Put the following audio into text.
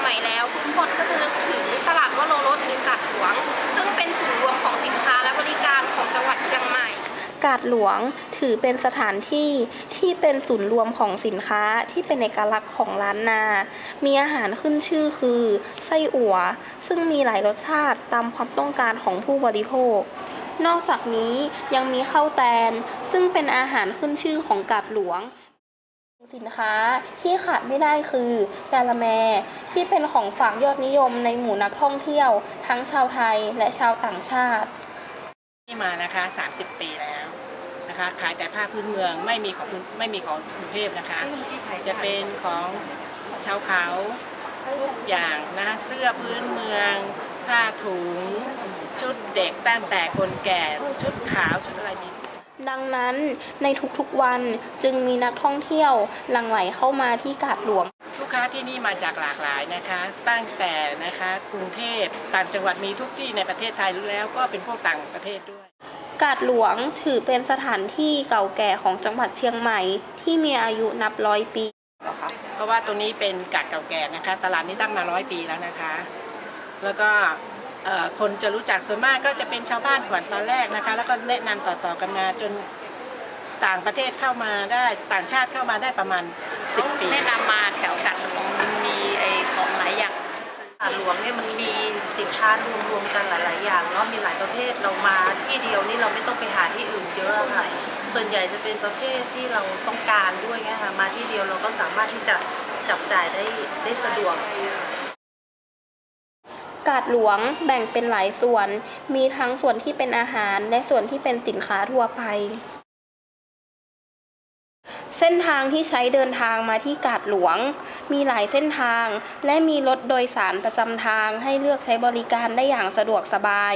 ใหม่แล้วทุกคนก็จะนึกถึงตลาดวโรรสหรือกาดหลวง ซึ่งเป็นศูนย์รวมของสินค้าและบริการของจังหวัดเชียงใหม่ กาดหลวงถือเป็นสถานที่ที่เป็นศูนย์รวมของสินค้าที่เป็นเอกลักษณ์ของล้านนา มีอาหารขึ้นชื่อคือไส้อั่ว ซึ่งมีหลายรสชาติตามความต้องการของผู้บริโภคนอกจากนี้ยังมีข้าวแตน ซึ่งเป็นอาหารขึ้นชื่อของกาดหลวง สินค้าที่ขาดไม่ได้คือกาละแม ที่เป็นของฝากยอดนิยมในหมู่นักท่องเที่ยว ทั้งชาวไทยและชาวต่างชาติ ที่มานะคะ 30 ปีแล้วนะคะขายแต่ผ้าพื้นเมืองไม่มีของไม่มีของกรุงเทพนะคะ จะเป็นของชาวเขาทุกอย่างนะคะเสื้อพื้นเมือง ผ้าถุง ชุดเด็กตั้งแต่คนแก่ชุดขาวชุดอะไรนี้ ดังนั้นในทุกๆวันจึงมีนักท่องเที่ยวหลั่งไหลเข้ามาที่กาดหลวง ลูกค้าที่นี่มาจากหลากหลายนะคะ ตั้งแต่นะคะกรุงเทพต่างจังหวัดมีทุกที่ในประเทศไทยแล้วก็เป็นพวกต่างประเทศด้วย กาดหลวงถือเป็นสถานที่เก่าแก่ของจังหวัดเชียงใหม่ ที่มีอายุนับร้อยปีเพราะว่าตรงนี้เป็นกาดเก่าแก่นะคะ ตลาดนี้ตั้งมาร้อยปีแล้วนะคะ แล้วก็เอ่อ คนจะรู้จักส่วนมากก็จะเป็นชาวบ้านก่อนตอนแรกนะคะ แล้วก็แนะนำต่อๆกันมาจนต่างประเทศเข้ามาได้ต่างชาติเข้ามาได้ประมาณ 10 ปีแนะนำมาแถวกัดหลวงมันมีไอ้ของหลายอย่างตลาดหลวงเนี่ยมันมีสินค้ารวมๆกันหลายๆอย่างเนาะมีหลายประเภทเรามาที่เดียวนี่เราไม่ต้องไปหาที่อื่นเยอะค่ะส่วนใหญ่จะเป็นประเภทที่เราต้องการด้วยไงค่ะมาที่เดียวเราก็สามารถที่จะจับจ่ายได้ได้สะดวก กาดหลวงแบ่งเป็นหลายส่วน มีทั้งส่วนที่เป็นอาหารและส่วนที่เป็นสินค้าทั่วไป เส้นทางที่ใช้เดินทางมาที่กาดหลวง มีหลายเส้นทาง และมีรถโดยสารประจำทางให้เลือกใช้บริการได้อย่างสะดวกสบาย